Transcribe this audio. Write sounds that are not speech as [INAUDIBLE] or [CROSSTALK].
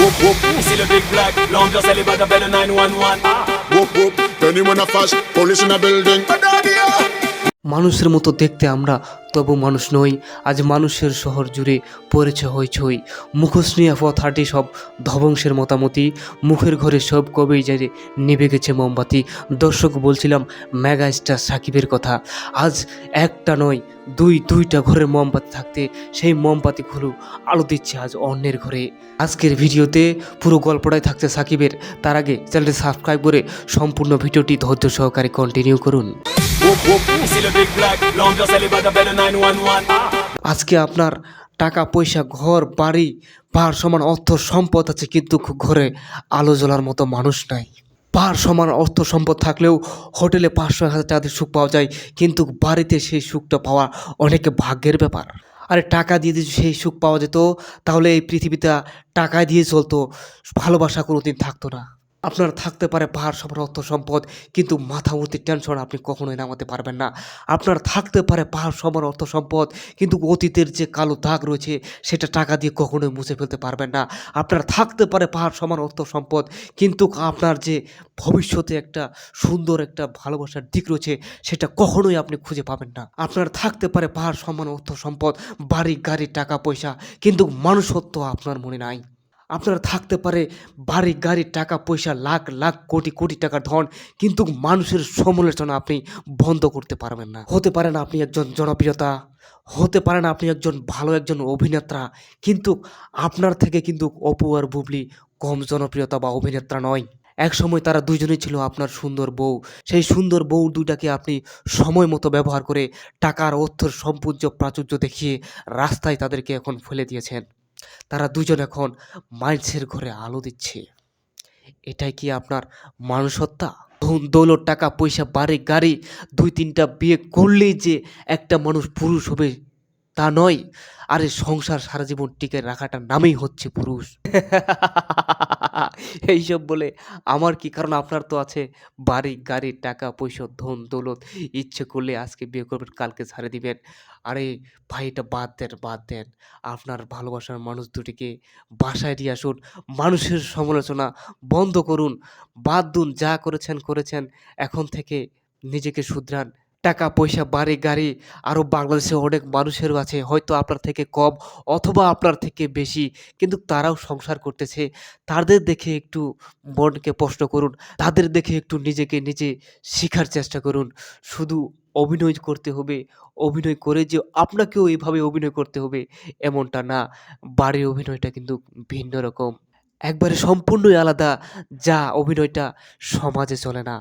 Whoop whoop, Ici le Big Black, l'ambiance elle est bad, appelle 911. Ah. whoop whoop. Anyone a flash, police in a building. মানুষের মতো দেখতে আমরা তবু মানুষ নই আজ মানুষের শহর জুড়ে পড়েছে হইচই মুখোশ নিয়ে পথ হাঁটি সব ধ্বংসের মতামতি মুখের ঘরে সব কবেই যাই নিভে গেছে মোমবাতি দর্শক বলছিলাম মেগা স্টার সাকিবের কথা আজ একটা নয় দুই দুইটা ঘরের মোমবাতি থাকতে সেই মোমবাতি মোমবাতিগুলো আলো দিচ্ছে আজ অন্যের ঘরে আজকের ভিডিওতে পুরো গল্পটাই থাকছে সাকিবের তার আগে চ্যানেলটি সাবস্ক্রাইব করে সম্পূর্ণ ভিডিওটি ধৈর্য সহকারে কন্টিনিউ করুন Whoop whoop, Ici le Big Black, l'ambiance elle est bad, appelle le 911. আজকে আপনার টাকা পয়সা ঘর বাড়ি পাহাড় সমান অর্থ সম্পদ আছে কিন্তু ঘরে আলো জ্বলার মতো মানুষ নাই। পাহাড় সমান অর্থ সম্পদ থাকলেও হোটেলে পাঁচশো হাজার দিয়ে সুখ পাওয়া যায় কিন্তু বাড়িতে সেই সুখটা পাওয়া অনেক ভাগ্যের ব্যাপার। আরে টাকা দিয়ে যদি সেই সুখ পাওয়া যেত তাহলে এই পৃথিবীটা টাকা দিয়ে চলতো ভালোবাসা কোনোদিন থাকতো না। আপনার থাকতে পারে পাহাড় সমান অর্থ সম্পদ, কিন্তু মাথা ভর্তি টেনশন আপনি কখনোই নামাতে পারবেন না। আপনার থাকতে পারে পাহাড় সমান অর্থ সম্পদ, কিন্তু অতীতের যে কালো দাগ রয়েছে, সেটা টাকা দিয়ে কখনোই মুছে ফেলতে পারবেন না। আপনার থাকতে পারে পাহাড় সমান অর্থ সম্পদ, কিন্তু আপনার যে ভবিষ্যতে একটা সুন্দর, একটা ভালোবাসার দিক রয়েছে, সেটা কখনোই আপনি খুঁজে পাবেন না। আপনার থাকতে পারে পাহাড় সমান অর্থ সম্পদ, বাড়ি, গাড়ি, টাকা, পয়সা, কিন্তু মানুষত্ব আপনার মনে নাই। আপনার থাকতে পারে বাড়ি গাড়ি টাকা, পয়সা, লাখ লাখ, কোটি কোটি টাকা ধন, কিন্তু মানুষের সমালোচনা আপনি বন্ধ করতে পারবেন না। হতে পারেন আপনি একজন জনপ্রিয়তা, হতে পারেন আপনি একজন ভালো একজন অভিনেতা, কিন্তু আপনার থেকে কিন্তু অপু আর বুবলি কম জনপ্রিয়তা বা অভিনেত্রা নয়। এক সময় তারা দুইজনেই ছিল আপনার সুন্দর বউ। সেই সুন্দর বউ দুইটাকে আপনি সময় মতো ব্যবহার করে টাকার, অর্থের, সম্পূজ্য, প্রাচুর্য দেখিয়ে রাস্তায় তাদেরকে এখন ফেলে দিয়েছেন। তারা দুজন এখন মাইলসের ঘরে আলো দিচ্ছে। এটাই কি আপনার মানুষত্বা ধন, দৌলত, টাকা, পয়সা, বাড়ি, গাড়ি, দুই, তিনটা বিয়ে করলেই যে একটা মানুষ পুরুষ হবে তা নয়। আরে সংসার সারা জীবন টিকে রাখাটা নামেই হচ্ছে পুরুষ। [LAUGHS] এইসব বলে আমার কি কারণ? আপনার তো আছে বাড়ি, গাড়ি, টাকা, পয়সা, ধন, দৌলত। ইচ্ছে করলে আজকে বিয়ে করবেন, কালকে ছাড়ে দিবেন। আরে ভাই, এটা বাদ দেন বাদ দেন। আপনার ভালোবাসার মানুষ দুটিকে বাসায় দিয়ে আসুন। মানুষের সমালোচনা বন্ধ করুন। বাদ দুন, যা করেছেন করেছেন। এখন থেকে নিজেকে শুধরান। টাকা পয়সা বাড়ি গাড়ি আরও বাংলাদেশে অনেক মানুষেরও আছে, হয়তো আপনার থেকে কম অথবা আপনার থেকে বেশি, কিন্তু তারাও সংসার করতেছে। তাদের দেখে একটু মনকে প্রশ্ন করুন, তাদের দেখে একটু নিজেকে নিজে শেখার চেষ্টা করুন। শুধু অভিনয় করতে হবে, অভিনয় করে যে আপনাকেও এইভাবে অভিনয় করতে হবে, এমনটা না। বাড়ির অভিনয়টা কিন্তু ভিন্ন রকম। একবারে সম্পূর্ণই আলাদা, যা অভিনয়টা সমাজে চলে না।